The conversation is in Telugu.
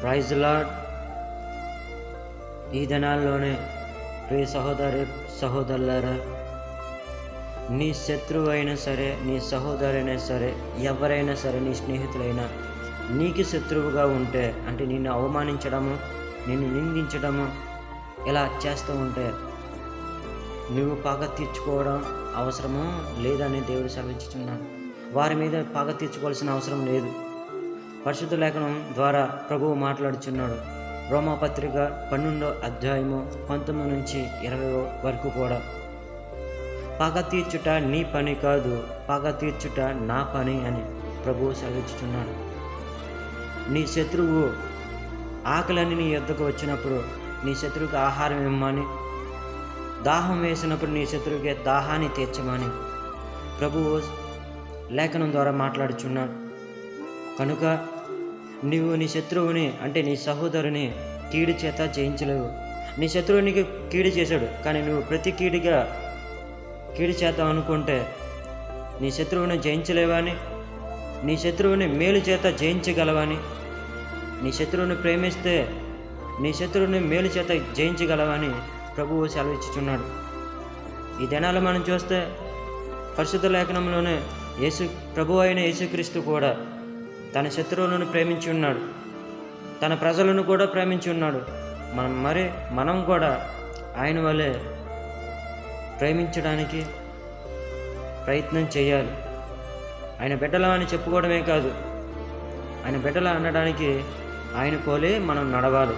ప్రైజ్ లాడ్ ఈ దినాల్లోనే ప్రియ సహోదరి సహోదరులారా నీ శత్రువు అయినా సరే నీ సహోదరైనా సరే ఎవరైనా సరే నీ స్నేహితులైనా నీకు శత్రువుగా ఉంటే అంటే నిన్ను అవమానించడము నిన్ను నిందించడము ఇలా చేస్తూ ఉంటే నువ్వు పగ తీర్చుకోవడం అవసరమో? లేదని దేవుడు సెలవిచ్చుచున్నాడు. వారి మీద పగ తీర్చుకోవాల్సిన అవసరం లేదు. పరిశుద్ధ లేఖనం ద్వారా ప్రభువు మాట్లాడుచున్నాడు. రోమాపత్రిక పన్నెండో అధ్యాయము పంతొమ్మిది నుంచి ఇరవై వరకు కూడా. పగ తీర్చుట నీ పని కాదు పగ తీర్చుట నా పని అని ప్రభువు సెలవిచ్చుచున్నాడు. నీ శత్రువు ఆకలని నీ యుద్ధకు వచ్చినప్పుడు నీ శత్రువుకి ఆహారం ఇమ్మని దాహం వేసినప్పుడు నీ శత్రువుకి దాహాన్ని తీర్చమని ప్రభువు లేఖనం ద్వారా మాట్లాడుచున్నాడు. కనుక నీవు నీ శత్రువుని అంటే నీ సహోదరుని కీడు చేత జయించలేవు. నీ శత్రువు నీకు కీడు చేశాడు కానీ నువ్వు ప్రతి కీడుగా కీడు చేత అనుకుంటే నీ శత్రువుని జయించలేవని నీ శత్రువుని మేలు చేత జయించగలవని నీ శత్రువుని ప్రేమిస్తే నీ శత్రువుని మేలు చేత జయించగలవని ప్రభువు సెలవిచ్చుచున్నాడు. ఈ దినాలు మనం చూస్తే పరిశుద్ధ లేఖనంలోనే యేసు ప్రభు అయిన యేసుక్రీస్తు కూడా తన శత్రువులను ప్రేమించి ఉన్నాడు. తన ప్రజలను కూడా ప్రేమించి ఉన్నాడు. మనం మరి మనం కూడా ఆయన వలె ప్రేమించడానికి ప్రయత్నం చేయాలి. ఆయన బిడ్డలం అని చెప్పుకోవడమే కాదు. ఆయన బిడ్డల అనడానికి ఆయన పోలే మనం నడవాలి.